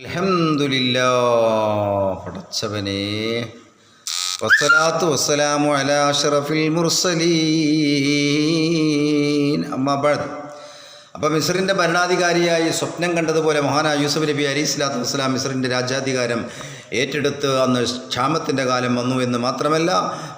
അൽഹംദുലില്ലാ പടച്ചവനെ. വസ്സലാത്തു വസ്സലാമു അലാ അഷ്റഫിൽ മുർസലീൻ. അപ്പം മിസ്റിന്റെ ഭരണാധികാരിയായി സ്വപ്നം കണ്ടതുപോലെ മഹാനായ യൂസഫ് നബി അലി സ്വലാത്തു വസ്സലാം മിസ്റിന്റെ രാജ്യാധികാരം ഏറ്റെടുത്ത് അന്ന് ക്ഷാമത്തിന്റെ കാലം വന്നു എന്ന് മാത്രമല്ല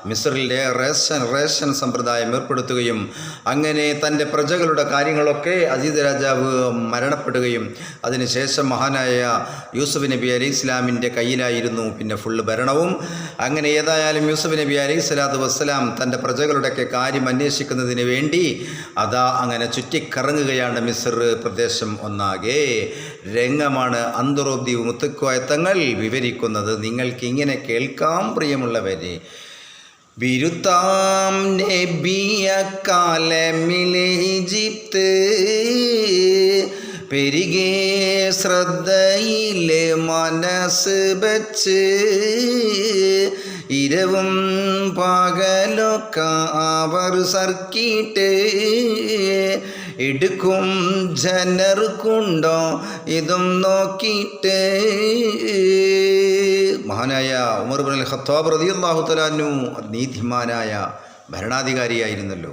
മിസ്റിലെ റേഷൻ റേഷൻ സമ്പ്രദായം ഏർപ്പെടുത്തുകയും അങ്ങനെ തന്റെ പ്രജകളുടെ കാര്യങ്ങളൊക്കെ അജീത് രാജാവ് മരണപ്പെടുകയും അതിനുശേഷം മഹാനായ യൂസുഫ് നബി അലി ഇസ്ലാമിന്റെ കയ്യിലായിരുന്നു പിന്നെ ഫുള്ള് ഭരണവും. അങ്ങനെ ഏതായാലും യൂസുഫ് നബി അലി സ്വലാത്തു വസ്സലാം തന്റെ പ്രജകളുടെയൊക്കെ കാര്യം അന്വേഷിക്കുന്നതിന് വേണ്ടി അതാ അങ്ങനെ ചുറ്റിക്കറങ്ങുകയാണ് മിസ്ർ പ്രദേശം ഒന്നാകെ. രംഗമാണ് അന്തറോബ്ദി മുത്തുക്കോയത്തങ്ങൾ വിവരിക്കുന്നത്. നിങ്ങൾക്ക് ഇങ്ങനെ കേൾക്കാം പ്രിയമുള്ളവരെ. ബിരുത്താം നബിയ കാലമിലെ ഈജിപ്ത്. പെരികെ ശ്രദ്ധയിലെ മനസ്സ് വച്ച് ഇരവും പകലൊക്കെ അവർ സർക്കിട്ട് എടുക്കും ജനർക്കുണ്ടോ ഇതും നോക്കിയിട്ട്. മഹാനായ ഉമർ ബിൻ ഖത്താബ് റളിയല്ലാഹു തലാനു നീതിമാനായ ഭരണാധികാരിയായിരുന്നല്ലോ.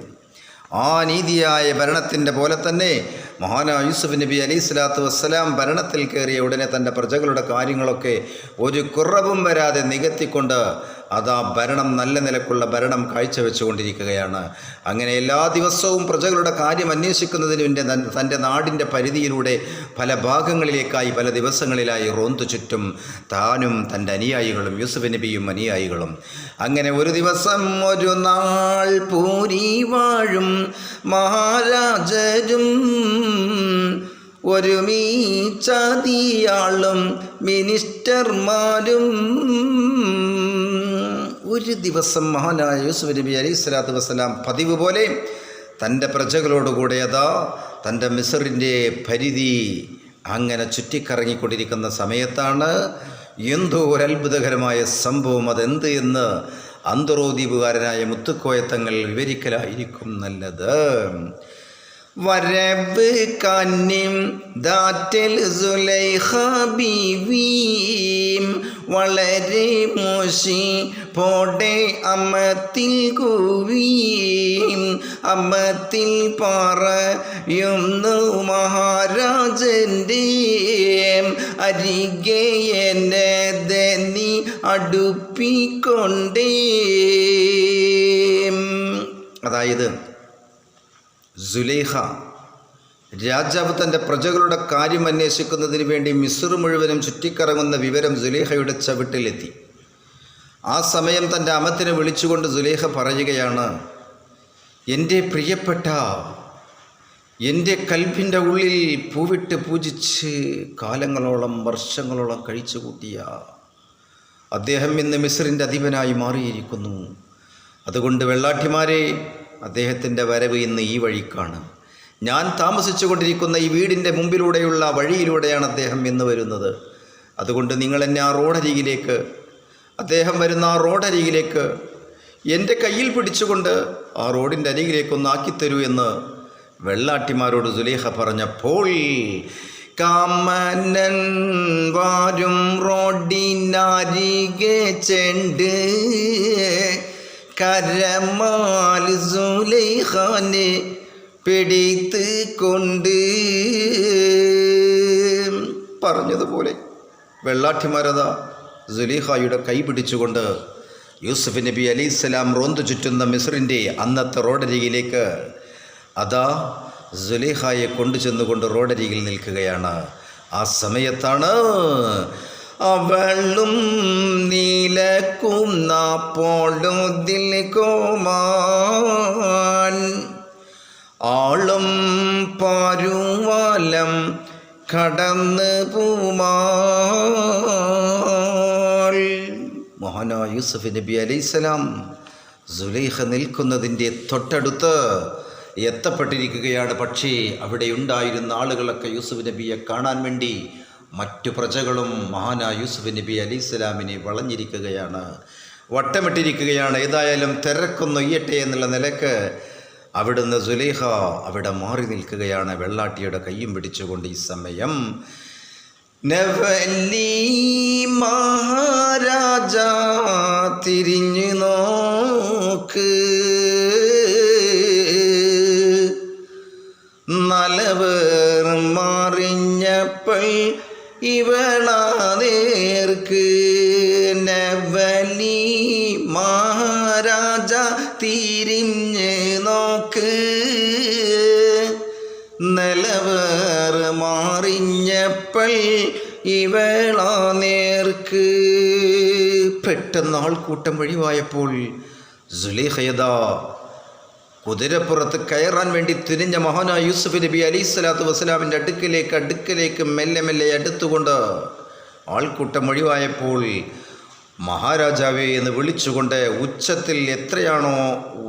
ആ നീതിയായ ഭരണത്തിന്റെ പോലെ തന്നെ മഹാനായ യൂസുഫ് നബി അലൈഹി സ്വലാത്തു വസ്സലാം ഭരണത്തിൽ കയറിയ ഉടനെ തന്റെ പ്രജകളുടെ കാര്യങ്ങളൊക്കെ ഒരു കുറവും വരാതെ നികത്തിക്കൊണ്ട് അതാ ഭരണം നല്ല നിലക്കുള്ള ഭരണം കാഴ്ചവെച്ചുകൊണ്ടിരിക്കുകയാണ്. അങ്ങനെ എല്ലാ ദിവസവും പ്രജകളുടെ കാര്യം അന്വേഷിക്കുന്നതിന് തന്റെ നാടിന്റെ പരിധിയിലൂടെ പല ഭാഗങ്ങളിലേക്കായി പല ദിവസങ്ങളിലായി റോന്തു ചുറ്റും താനും തന്റെ അനുയായികളും യൂസുഫ് നബിയും അനുയായികളും. അങ്ങനെ ഒരു ദിവസം ഒരു നാൾ പൂരി വാഴും മഹാരാജരും ഒരു ഒരുമീച്ചതിയാളും മിനിസ്റ്റർമാരും ഒരു ദിവസം മഹാനായ യൂസുഫ് നബി അലൈഹി സ്വലാത്തു വസ്സലാം പതിവ് പോലെ തന്റെ പ്രജകളോടുകൂടെ അതാ തന്റെ മിസറിന്റെ പരിധി അങ്ങനെ ചുറ്റിക്കറങ്ങിക്കൊണ്ടിരിക്കുന്ന സമയത്താണ് എന്തോ ഒരു അത്ഭുതകരമായ സംഭവം അതെന്ത് എന്ന് അന്തറോദ്വീപുകാരനായ മുത്തുക്കോയത്തങ്ങൾ വിവരിക്കലായിരിക്കും നല്ലത്. വരവ് കന്നിം ദാറ്റൽ സുലൈഹ ബീവീം വളരെ മോശി പോടെ അമത്തിൽ കൂവീം. അമ്മത്തിൽ പറയുന്നു മഹാരാജന്റെ അരികെ എന്നെ ദനി അടുപ്പിക്കൊണ്ടേ. അതായത് സുലൈഖ രാജാവ് തന്റെ പ്രജകളുടെ കാര്യം അന്വേഷിക്കുന്നതിന് വേണ്ടി മിസ്ർ മുഴുവനും ചുറ്റിക്കറങ്ങുന്ന വിവരം സുലൈഹയുടെ ചവിട്ടിലെത്തി. ആ സമയം തന്റെ അമത്തിനെ വിളിച്ചുകൊണ്ട് സുലൈഹ പറയുകയാണ് എന്റെ പ്രിയപ്പെട്ട എന്റെ കൽപ്പിന്റെ ഉള്ളിൽ പൂവിട്ട് പൂജിച്ച് കാലങ്ങളോളം വർഷങ്ങളോളം കഴിച്ചു കൂട്ടിയ അദ്ദേഹം ഇന്ന് മിസ്രിന്റെ അധിപനായി മാറിയിരിക്കുന്നു. അതുകൊണ്ട് വെള്ളാട്ടിമാരെ അദ്ദേഹത്തിന്റെ വരവ് ഇന്ന് ഈ വഴിക്കാണ്. ഞാൻ താമസിച്ചു കൊണ്ടിരിക്കുന്ന ഈ വീടിന്റെ മുമ്പിലൂടെയുള്ള വഴിയിലൂടെയാണ് അദ്ദേഹം ഇന്ന് വരുന്നത്. അതുകൊണ്ട് നിങ്ങൾ എന്നെ ആ റോഡരികിലേക്ക് അദ്ദേഹം വരുന്ന ആ റോഡരികിലേക്ക് എന്റെ കയ്യിൽ പിടിച്ചുകൊണ്ട് ആ റോഡിന്റെ അരികിലേക്കൊന്ന് ആക്കിത്തരൂ എന്ന് വെള്ളാട്ടിമാരോട് സുലേഹ പറഞ്ഞപ്പോൾ കാമനൻ വാരും റോഡിനരികെ ചെണ്ട് കരമാൽ സുലൈഖാനെ പിടിത്ത് കൊണ്ട് പറഞ്ഞതുപോലെ വെള്ളാട്ടിമാരത സുലൈഖായുടെ കൈ പിടിച്ചുകൊണ്ട് യൂസുഫ് നബി അലി അലൈഹിസ്സലാം റോന്തു ചുറ്റുന്ന മിസ്റിന്റെ അന്നത്തെ റോഡരികിലേക്ക് അതാ സുലൈഹായെ കൊണ്ടു ചെന്നുകൊണ്ട് റോഡരികിൽ നിൽക്കുകയാണ്. ആ സമയത്താണ് അവളും നീലക്കുന്ന പോളുതിൽ കോമാൻ ആളും പാരുവാലം കടന്ന് പൂമാൾ മഹാനായ യൂസഫ് നബി അലൈസലാം സുലൈഹ നിൽക്കുന്നതിന്റെ തൊട്ടടുത്ത് എത്തപ്പെട്ടിരിക്കുകയാണ്. പക്ഷേ അവിടെ ഉണ്ടായിരുന്ന ആളുകളൊക്കെ യൂസുഫ് നബിയെ കാണാൻ വേണ്ടി മറ്റു പ്രജകളും മഹാനായ യൂസുഫ് നബി അലി ഇസ്ലാമിനെ വളഞ്ഞിരിക്കുകയാണ് വട്ടമിട്ടിരിക്കുകയാണ്. ഏതായാലും തിരക്കൊന്നൊയ്യട്ടെ എന്നുള്ള നിലയ്ക്ക് അവിടുന്ന് സുലേഹ അവിടെ മാറി നിൽക്കുകയാണ്. വെള്ളാട്ടിയുടെ കയ്യും പിടിച്ചുകൊണ്ട് ഈ സമയം. നവല്ലി മഹാരാജ തിരിഞ്ഞു നോക്ക്. ഇവളാ നേർക്ക് നവലി മഹാരാജ തിരിഞ്ഞ് നോക്ക്. നിലവേർ മാറിഞ്ഞപ്പോൾ ഇവളാ നേർക്ക് പെട്ടെന്ന് ആൾക്കൂട്ടം വഴിവായപ്പോൾ സുലേഖയതാ കുതിരപ്പുറത്ത് കയറാൻ വേണ്ടി തിരിഞ്ഞ മഹാനായ യൂസുഫ് നബി അലൈഹി സ്വലാത്തു വസ്സലാമിന്റെ അടുക്കിലേക്ക് അടുക്കിലേക്ക് മെല്ലെ മെല്ലെ അടുത്തുകൊണ്ട് ആൾക്കൂട്ടം ഒഴിവായപ്പോൾ മഹാരാജാവേ എന്ന് വിളിച്ചുകൊണ്ട് ഉച്ചത്തിൽ എത്രയാണോ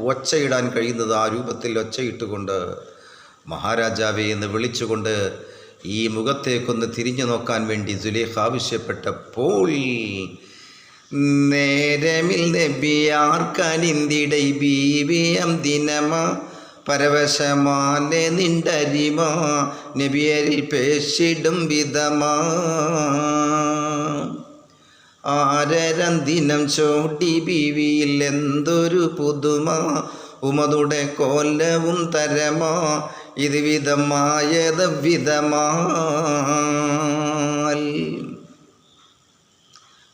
ഒച്ചയിടാൻ കഴിയുന്നത് ആ രൂപത്തിൽ ഒച്ചയിട്ടുകൊണ്ട് മഹാരാജാവേ എന്ന് വിളിച്ചുകൊണ്ട് ഈ മുഖത്തേക്കൊന്ന് തിരിഞ്ഞു നോക്കാൻ വേണ്ടി സുലേഖ ആവശ്യപ്പെട്ടപ്പോൾ നേരമിൽ നബിയാർക്കനിന്തിടൈ ബീവിയം ദിനമ പരവശമാലെ നിണ്ടരിമ നബിയരിൽ പേശിടും വിധമാ. ആരരം ദിനം ചോട്ടി ബീവിയിൽ എന്തൊരു പുതുമ ഉമതുടെ കൊല്ലവും തരമാ ഇത് വിധമായത് വിധമാൽ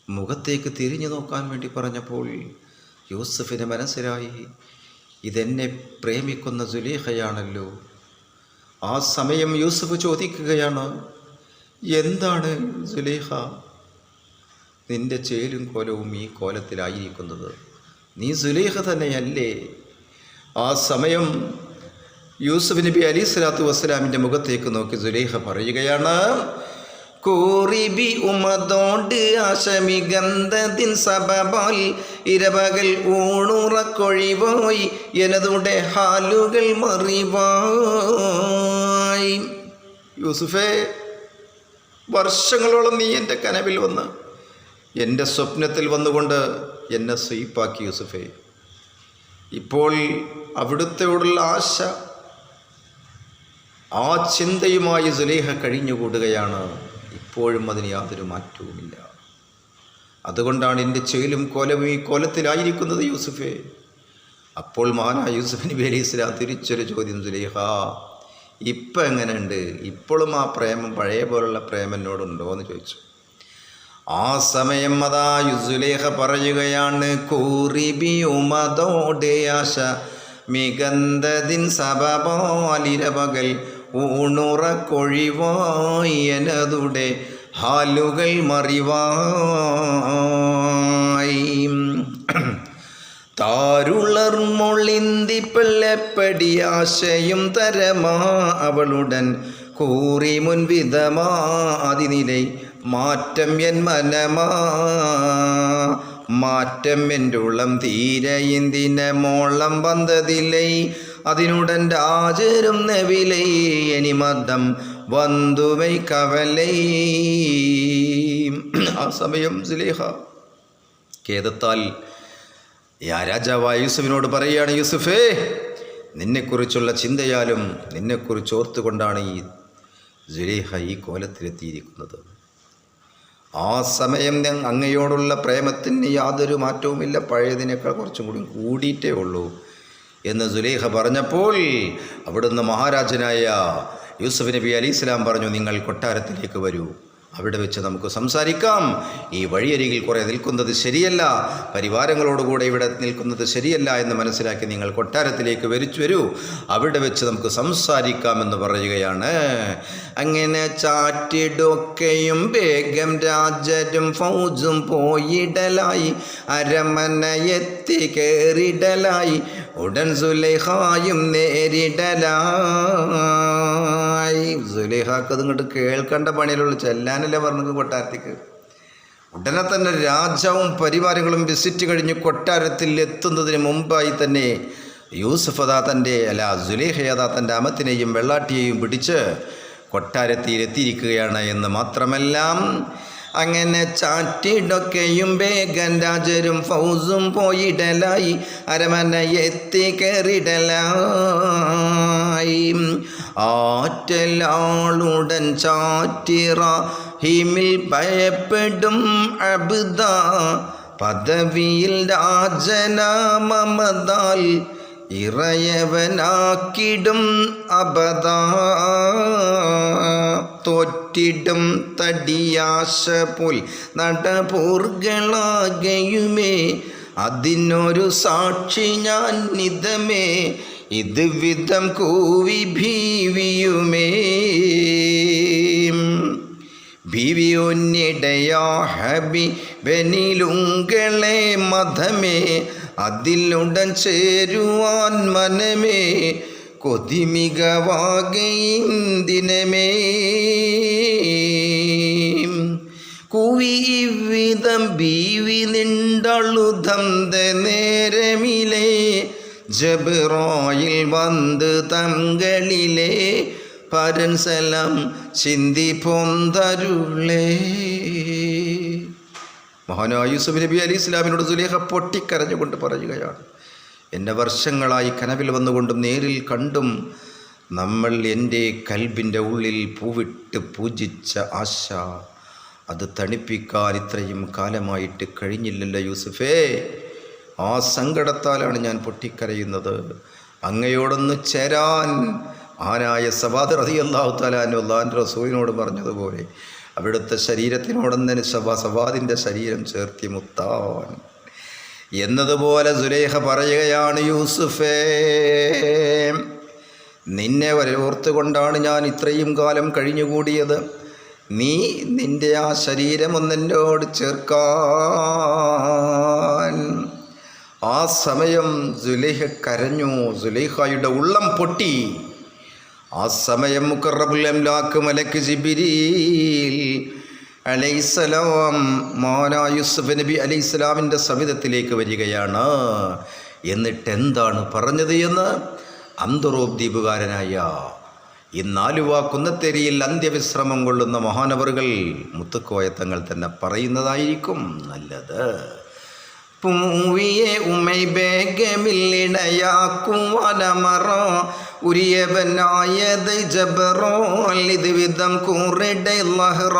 മുഖത്തേക്ക് തിരിഞ്ഞു നോക്കാൻ വേണ്ടി പറഞ്ഞപ്പോൾ യൂസഫിന് മനസ്സിലായി ഇതെന്നെ പ്രേമിക്കുന്ന സുലേഖയാണല്ലോ ആ സമയം യൂസഫ് ചോദിക്കുകയാണ് എന്താണ് സുലേഖ നിന്റെ ചേലും കോലവും ഈ കോലത്തിലായിരിക്കുന്നത്. നീ സുലേഖ തന്നെയല്ലേ? ആ സമയം യൂസുഫ് നബി അലി സ്വലാത്തു വസ്സലാമിന്റെ മുഖത്തേക്ക് നോക്കി സുലേഖ പറയുകയാണ് കൂറിബി ഉമതോണ്ട് ആശമി ഗന്ധതിൻ സബബാൽ ഇരവകൾ ഊണുറക്കൊഴിവായി എനതുടെ ഹാലുകൾ മറിവായി. യൂസുഫേ വർഷങ്ങളോളം നീ എന്റെ കനവിൽ വന്ന് എന്റെ സ്വപ്നത്തിൽ വന്നുകൊണ്ട് എന്നെ സ്വീപ്പാക്കി യൂസുഫേ. ഇപ്പോൾ അവിടുത്തെയോടുള്ള ആശ ആ ചിന്തയുമായി സുലേഹ കഴിഞ്ഞുകൂടുകയാണ്. ഇപ്പോഴും അതിന് യാതൊരു മാറ്റവുമില്ല. അതുകൊണ്ടാണ് എന്റെ ചേലും കോലവും ഈ കോലത്തിലായിരിക്കുന്നത് യൂസുഫേ. അപ്പോൾ മഹാനായ യൂസുഫ് നബി തിരിച്ചൊരു ചോദ്യം സുലേഹ ഇപ്പം എങ്ങനെയുണ്ട്? ഇപ്പോഴും ആ പ്രേമം പഴയ പോലുള്ള പ്രേമം എന്നോടുണ്ടോ എന്ന് ചോദിച്ചു. ആ സമയം അതാ യുസുലേഹ പറയുകയാണ് കൂറിബി ആശ മികന്തതിൻ ഊണുറക്കൊഴിവായി എനതുടെ ഹാലുകൾ മറിവായി. താരുളർ മൊളിന്തി പെള്ളപ്പടി ആശയും തരമാ അവളുടൻ കൂറി മുൻവിധമാ അതിനിലൈ മാറ്റം എൻ മനമാ. മാറ്റം എന്റെ ഉള്ളം തീരെ ഇന്തിന മോളം വന്നതില്ലേ അതിനുടൻ രാജരും നെവിലൈ എനി മതം വന്തുവൈ കവലൈ. ആ സമയം സുലേഹ. ഖേദത്താൽ യാ രാജാവായ യൂസുഫിനോട് പറയുകയാണ് യൂസുഫേ നിന്നെക്കുറിച്ചുള്ള ചിന്തയാലും നിന്നെക്കുറിച്ച് ഓർത്തുകൊണ്ടാണ് ഈ ജുലേഹ ഈ കോലത്തിലെത്തിയിരിക്കുന്നത്. ആ സമയം ഞാൻ അങ്ങയോടുള്ള പ്രേമത്തിന് യാതൊരു മാറ്റവുമില്ല. പഴയതിനേക്കാൾ കുറച്ചും കൂടി കൂടിയിട്ടേ ഉള്ളൂ. എന്ന് സുലേഖ പറഞ്ഞപ്പോൾ അവിടുന്ന് മഹാരാജനായ യൂസഫ് നബി അലി ഇസ്ലാം പറഞ്ഞു നിങ്ങൾ കൊട്ടാരത്തിലേക്ക് വരൂ. അവിടെ വെച്ച് നമുക്ക് സംസാരിക്കാം. ഈ വഴിയരികിൽ കുറേ നിൽക്കുന്നത് ശരിയല്ല. പരിവാരങ്ങളോടുകൂടെ ഇവിടെ നിൽക്കുന്നത് ശരിയല്ല എന്ന് മനസ്സിലാക്കി നിങ്ങൾ കൊട്ടാരത്തിലേക്ക് വരിച്ചു വരൂ. അവിടെ വെച്ച് നമുക്ക് സംസാരിക്കാമെന്ന് പറയുകയാണ്. അങ്ങനെ ചാറ്റിടൊക്കെയും വേഗം രാജരും ഫൗജും പോയിടലായി. അരമന എത്തി കയറിടലായി ഉടൻ സുലൈഹായും നേരിടലായി. സുലൈഹാക്ക് അത് ഇങ്ങോട്ട് കേൾക്കേണ്ട പണിയിലുള്ള ചെല്ലാനല്ലേ പറഞ്ഞു കൊട്ടാരത്തേക്ക്? ഉടനെ തന്നെ രാജാവും പരിവാരങ്ങളും വിസിറ്റ് കഴിഞ്ഞ് കൊട്ടാരത്തിൽ എത്തുന്നതിന് മുമ്പായി തന്നെ യൂസഫ് അതാ തന്റെ അല്ല സുലേഹ അതാ തന്റെ അമത്തിനെയും വെള്ളാട്ടിയെയും പിടിച്ച് കൊട്ടാരത്തിയിലെത്തിയിരിക്കുകയാണ് എന്ന് മാത്രമല്ല അങ്ങനെ ചാറ്റിടൊക്കെയും ബേഗൻ രാജരും ഫൗസും പോയിടലായി. അരമന എത്തി കയറിടലായി ആറ്റലാളുടൻ ചാറ്റിറ ഹിമിൽ ഭയപ്പെടും അബുദ. പദവിയിൽ രാജനാമമതാൽ ഇറയവനാക്കിടും അബദ തോറ്റിടും തടിയാശ പോൽ നടപൂർകളാകയുമേ അതിനൊരു സാക്ഷി ഞാൻ നിതമേ ഇത് വിധം കൂവി ഭീവിയുമേ. ഭീവിയൊന്നിടയാ ഹബി ബനിലുങ്കളെ മതമേ അതിലുടൻ ചേരുവാൻ മനമേ കൊതിമികവാകേന്ദിനമേ കുവിവിധം ബീവി നിണ്ടളുതന്ത നേരമിലേ ജബിറോയിൽ വന്ന് തങ്കളിലേ പരൻസലം ചിന്തി പൊന്തരുളേ. മഹാനായ യൂസുഫ് നബി അലി ഇസ്ലാമിനോട് സുലേഖ പൊട്ടിക്കരഞ്ഞുകൊണ്ട് പറയുകയാണ് എന്നെ വർഷങ്ങളായി കനവിൽ വന്നുകൊണ്ടും നേരിൽ കണ്ടും നമ്മൾ എന്റെ കൽബിന്റെ ഉള്ളിൽ പൂവിട്ട് പൂജിച്ച ആശ അത് തണിപ്പിക്കാൻ ഇത്രയും കാലമായിട്ട് കഴിഞ്ഞില്ലല്ലോ യൂസുഫേ. ആ സങ്കടത്താലാണ് ഞാൻ പൊട്ടിക്കരയുന്നത്. അങ്ങയോടൊന്ന് ചേരാൻ ആനായ സവാദ് റതി അള്ളാഹു താലാൻ അള്ളാഹാന്റെ റസൂലിനോട് പറഞ്ഞതുപോലെ അവിടുത്തെ ശരീരത്തിനോടൊന്നിന് സഭ സവാദിന്റെ ശരീരം ചേർത്തി മുത്താൻ. എന്നതുപോലെ സുരേഖ പറയുകയാണ് യൂസുഫേ നിന്നെ വരവോർത്തുകൊണ്ടാണ് ഞാൻ ഇത്രയും കാലം കഴിഞ്ഞുകൂടിയത്. നീ നിന്റെ ആ ശരീരം ഒന്നെന്നോട് ചേർക്കാൻ. ആ സമയം സുലേഖ കരഞ്ഞു. സുലേഖയുടെ ഉള്ളം പൊട്ടി. ആ സമയം മുക്കറബുൽ അംലാക്ക് മലക്ക് ജിബിരിയിൽ അലൈസലാം മോന യൂസുഫ് നബി അലൈഹിസ്സലാമിന്റെ സവിധത്തിലേക്ക് വരികയാണ്. എന്നിട്ട് എന്താണ് പറഞ്ഞത് എന്ന് അന്തറോബ് ദ്വീപുകാരനായ ഈ നാലുവ കുന്നത്തേരിയിൽ അന്ത്യവിശ്രമം കൊള്ളുന്ന മഹാനവറുകൾ മുത്തുക്കോയ തങ്ങൾ തന്നെ പറയുന്നതായിരിക്കും നല്ലത്. പൂവിയെ ഉമൈ ബേഗമില്ലിടയാക്കുവാനമറ ഉരിയവനായത് ജബറോ ഇത് വിധം കൂറിടെ ലഹ്റ.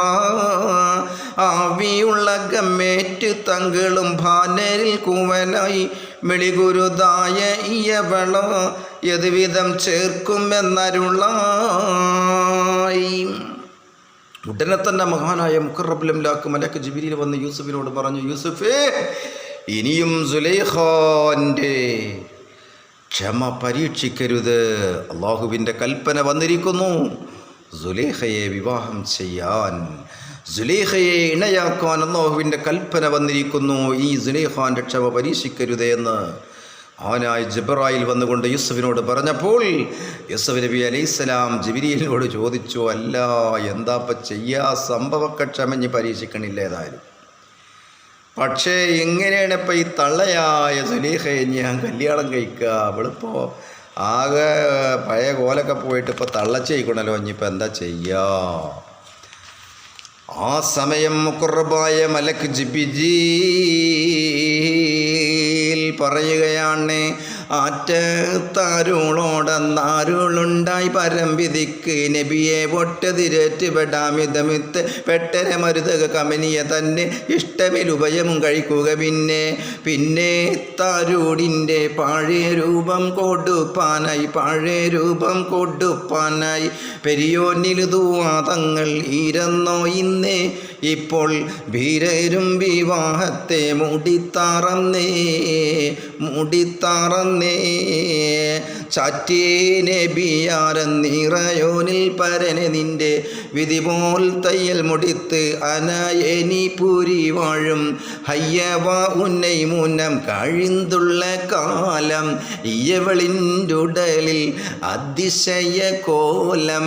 ആവിയുള്ള ഗമ്മേറ്റ് തങ്ങളും ഭാനരിൽ കൂവനായി മെളികുരുതായ ഇയവള. യതുവിധം ചേർക്കുമെന്നരുളായി ഉടനെ തന്നെ മഹാനായ മുഖറബുലംലാക്ക് മലക്ക് ജിബിരിയിൽ വന്ന് യൂസുഫിനോട് പറഞ്ഞു യൂസുഫേ ഇനിയും സുലൈഖാന്റെ ക്ഷമ പരീക്ഷിക്കരുത്. അള്ളാഹുവിന്റെ കൽപ്പന വന്നിരിക്കുന്നു. സുലേഖയെ വിവാഹം ചെയ്യാൻ സുലേഖയെ ഇണയാക്കാൻ അള്ളാഹുവിന്റെ കൽപ്പന വന്നിരിക്കുന്നു. ഈ സുലേഖാന്റെ ക്ഷമ പരീക്ഷിക്കരുത് എന്ന് അവനായി ജബറായിൽ വന്നുകൊണ്ട് യൂസഫിനോട് പറഞ്ഞപ്പോൾ യൂസഫ് നബി അലൈഹിസ്സലാം ജിബിരിയിനോട് ചോദിച്ചു അല്ല എന്താപ്പം ചെയ്യാ? സംഭവക്കക്ഷമഞ്ഞ് പരീക്ഷിക്കണില്ല ഏതായാലും. പക്ഷേ എങ്ങനെയാണ് ഇപ്പം ഈ തള്ളയായ സുലീഹയെ ഞാൻ കല്യാണം കഴിക്കുക? അവളിപ്പോൾ ആകെ പഴയ കോലൊക്കെ പോയിട്ട് ഇപ്പോൾ തള്ളച്ചയിക്കണല്ലോ ഇനിയിപ്പോൾ എന്താ ചെയ്യുക ആ സമയം മുക്കുറബായ മലക്ക് ജിബിജീൽ പറയുകയാണ് ആറ്റത്താരുളോടെന്നാരുളുണ്ടായി പരംവിധിക്ക് നബിയെ ഒട്ടതിരേറ്റ് പെടാമിതമിത്ത് പെട്ടര മരുതക കമനിയ തന്നെ ഇഷ്ടമിലുപയമും കഴിക്കുക പിന്നെ. പിന്നെ താരൂടിന്റെ പഴയ രൂപം കൊടുപ്പാനായി പഴയ രൂപം കൊടുപ്പാനായി. പെരിയോനിലുതുവാതങ്ങൾ ഈരന്നോ ഇന്നേ. ഇപ്പോൾ ഭീരരും വിവാഹത്തെ മുടിത്താറന്നേ മുടിത്താറന്നേ. ചാറ്റേനെ നിറയോനിൽ പരനെ നിന്റെ വിധി പോൽ തയ്യൽ മുടിത്ത് അനയനി പുരി വാഴും. ഹയ്യവ ഉന്നൈ മുന്നം കഴിന്തുള്ള കാലം ഇയവളിന്റുടലിൽ അതിശയ കോലം.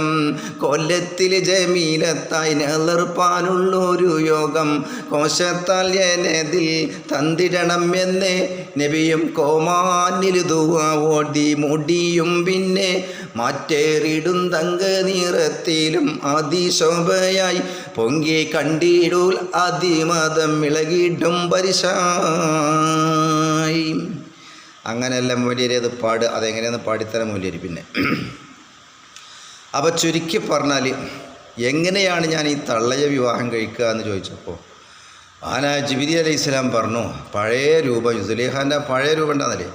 കൊല്ലത്തിൽ ജമീലത്തായി നിലർപ്പാനുള്ളൊരു യോഗം കോശത്താൽ തന്തിടണം എന്ന് നബിയും കോമാനിൽ ഓടി മുടിയും പിന്നെ മാറ്റേറിടും തങ്ക നിറത്തിലും അതിശോഭയായി. പൊങ്കി കണ്ടിടൂൽ അതിമതം ഇളകിടും പരിശായി. അങ്ങനെയല്ല മൂല്യരേത് പാട് അതെങ്ങനെയെന്ന് പാടിത്തരം മൂല്യര് പിന്നെ. അപ്പോൾ ചുരുക്കി പറഞ്ഞാൽ എങ്ങനെയാണ് ഞാൻ ഈ തള്ളയ വിവാഹം കഴിക്കുക എന്ന് ചോദിച്ചപ്പോൾ ആന ജിബിരി അലൈഹി ഇസ്ലാം പറഞ്ഞു പഴയ രൂപം യുസുലേഖാന്റെ പഴയ രൂപം ഉണ്ടാകുന്നില്ലേ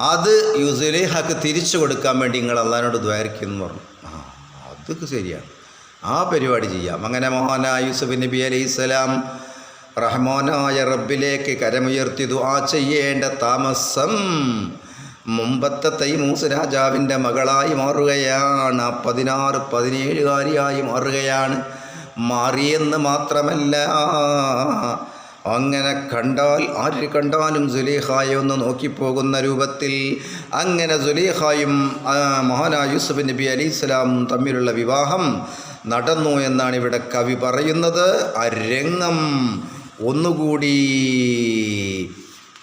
അത് യുസുലേഹക്ക് തിരിച്ചു കൊടുക്കാൻ വേണ്ടി നിങ്ങൾ അള്ളഹാനോട് ദ്വാരിക്കും എന്ന് പറഞ്ഞു. ആ അതൊക്കെ ശരിയാണ്. ആ പരിപാടി ചെയ്യാം. അങ്ങനെ മോഹന യൂസുഫ് നബി അലൈഹി സ്വലാം റഹ്മോനായ റബ്ബിലേക്ക് കരമുയർത്തി ദുആ ചെയ്യേണ്ട താമസം മുമ്പത്തെ തൈമൂസ് രാജാവിന്റെ മകളായി മാറുകയാണ്. പതിനാറ് പതിനേഴുകാരിയായി മാറുകയാണ്. മാറിയെന്ന് മാത്രമല്ല അങ്ങനെ കണ്ടാൽ ആര് കണ്ടാലും സുലേഖായെ ഒന്ന് നോക്കിപ്പോകുന്ന രൂപത്തിൽ അങ്ങനെ സുലീഹായും മഹാനായ യൂസുഫ് നബി അലി ഇസ്ലാം തമ്മിലുള്ള വിവാഹം നടന്നു എന്നാണ് ഇവിടെ കവി പറയുന്നത്. ആ രംഗം ഒന്നുകൂടി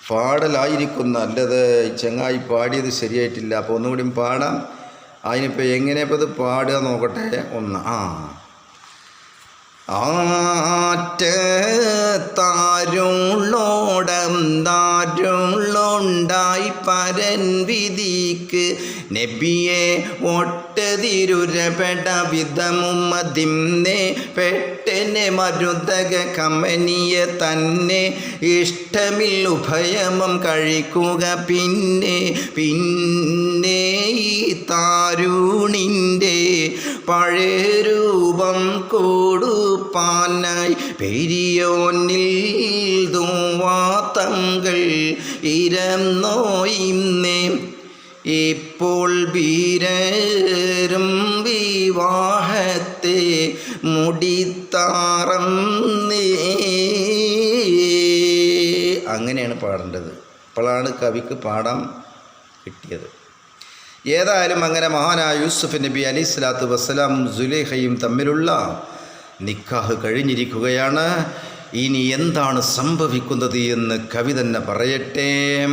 പാടലായിരിക്കുന്ന ചെങ്ങായി ചങ്ങായി പാടിയത് ശരിയായിട്ടില്ല. അപ്പോൾ ഒന്നുകൂടി പാടാം. അതിനിപ്പോൾ എങ്ങനെയപ്പോൾ ഇത് പാടുക നോക്കട്ടെ. ഒന്ന് ആ. ആറ്റത്താരുള്ളോടം താരുള്ളോണ്ടായി പരൻ വിധിക്ക് നബിയെ ഒട്ടതിരുരപെട വിധമുമതിന്നെ പെട്ടെന്നെ മരുതക കമനിയ തന്നെ ഇഷ്ടമിൽ ഉഭയമം കഴിക്കുക പിന്നെ പിന്നെ ഈ താരുണിന്റെ പഴയ രൂപം കൊടുപ്പാനായി പെരിയോനിൽ ദുവാത്തങ്ങൾ ഇരന്നോയിന്നേ ഇപ്പോൾ വീരരും വിവാഹത്തെ അപ്പോഴാണ് കവിക്ക് പാഠം കിട്ടിയത്. ഏതായാലും അങ്ങനെ മഹാനായ യൂസുഫ് നബി അലി സ്വലാത്തു വസ്സലാം സുലേഹയും തമ്മിലുള്ള നിക്കാഹ് കഴിഞ്ഞിരിക്കുകയാണ്. ഇനി എന്താണ് സംഭവിക്കുന്നത് എന്ന് കവി തന്നെ പറയട്ടെ.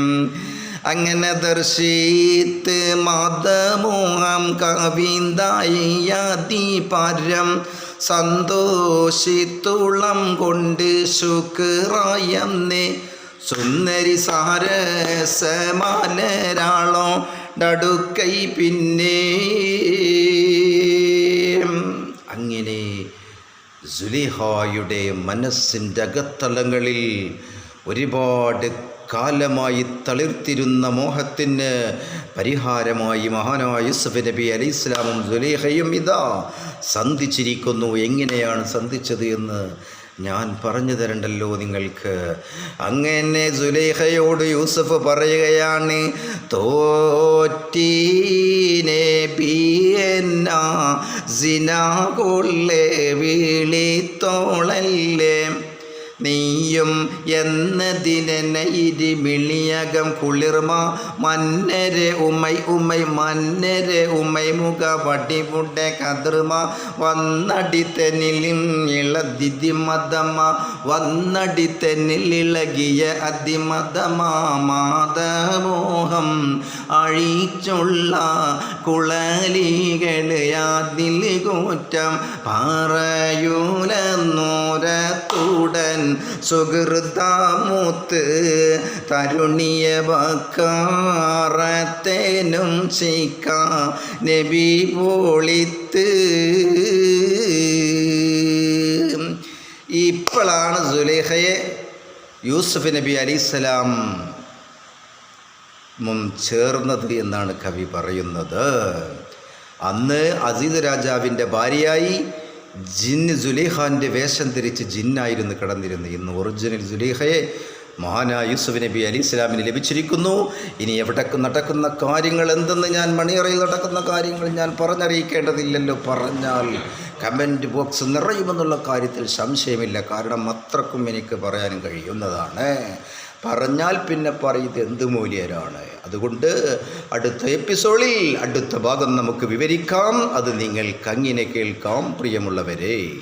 അങ്ങനെ ദർശിത്ത് മാതമോഹം കവിന്തായി പരം സന്തോഷിത്തുളം കൊണ്ട് ശുക്രായെന്നേ സുന്ദരി സാരസമാലരാളോ നടുക്കൈ പിന്നെ? അങ്ങനെ സുലിഹായുടെ മനസ്സിന്റെ അകത്തളങ്ങളിൽ ഒരുപാട് കാലമായി തളിർത്തിരുന്ന മോഹത്തിന് പരിഹാരമായി മഹാനായ യൂസഫ് നബി അലി ഇസ്ലാമും സുലേഹയും ഇതാ സന്ധിച്ചിരിക്കുന്നു. എങ്ങനെയാണ് സന്ധിച്ചത് എന്ന് ഞാൻ പറഞ്ഞു തരണ്ടല്ലോ നിങ്ങൾക്ക്. അങ്ങനെ സുലേഖയോട് യൂസഫ് പറയുകയാണ് തോറ്റീനെ ബിയന്ന സിനാ കൊള്ളേ വിളിത്തോളല്ലേ നീയും എന്നതിനെ ഇരുമിളിയകം കുളിർമ. മന്നരെ ഉമ്മൈ ഉമ്മൈ മന്നരെ ഉമ്മൈ മുഖ വടിപുട്ടെ കതിർമ. വന്നടി തെന്നിലും ഇളതിതി മതമ വന്നടി തെന്നിൽ ഇളകിയ അതിമതമാ മാതമോഹം അഴിച്ചുള്ള കുളലികളയാതിൽ കുറ്റം. പറയൂലെന്നോരത്തുടൻ സുഹൃതാമൂത്ത് തരുണിയ വക്കാറത്തേനും ചിക്ക നബി പോളിത്ത്. ഇപ്പോഴാണ് സുലേഖയെ യൂസുഫ് നബി അലിസ്ലാം ചേർന്നത് എന്നാണ് കവി പറയുന്നത്. അന്ന് അസീദ് രാജാവിന്റെ ഭാര്യയായി ജിന്ന് സുലേഖാന്റെ വേഷം ധരിച്ച് ജിന്നായിരുന്നു കടന്നിരുന്നു ഇന്ന് ഒറിജിനൽ സുലേഖയെ മഹാനായ യൂസുഫ് നബി അലി ഇസ്ലാമിന് ലഭിച്ചിരിക്കുന്നു. ഇനി എവിടെ നടക്കുന്ന കാര്യങ്ങൾ എന്തെന്ന് ഞാൻ മണിയറയിൽ നടക്കുന്ന കാര്യങ്ങൾ ഞാൻ പറഞ്ഞറിയിക്കേണ്ടതില്ലല്ലോ. പറഞ്ഞാൽ കമന്റ് ബോക്സ് നിറയുമെന്നുള്ള കാര്യത്തിൽ സംശയമില്ല. കാരണം അത്രക്കും എനിക്ക് പറയാനും കഴിയുന്നതാണ്. പറഞ്ഞാൽ പിന്നെ പറയുന്നത് എന്ത് മൂല്യരാണ്? അതുകൊണ്ട് അടുത്ത എപ്പിസോഡിൽ അടുത്ത ഭാഗം നമുക്ക് വിവരിക്കാം. അത് നിങ്ങൾക്ക് അങ്ങനെ കേൾക്കാം പ്രിയമുള്ളവരെ.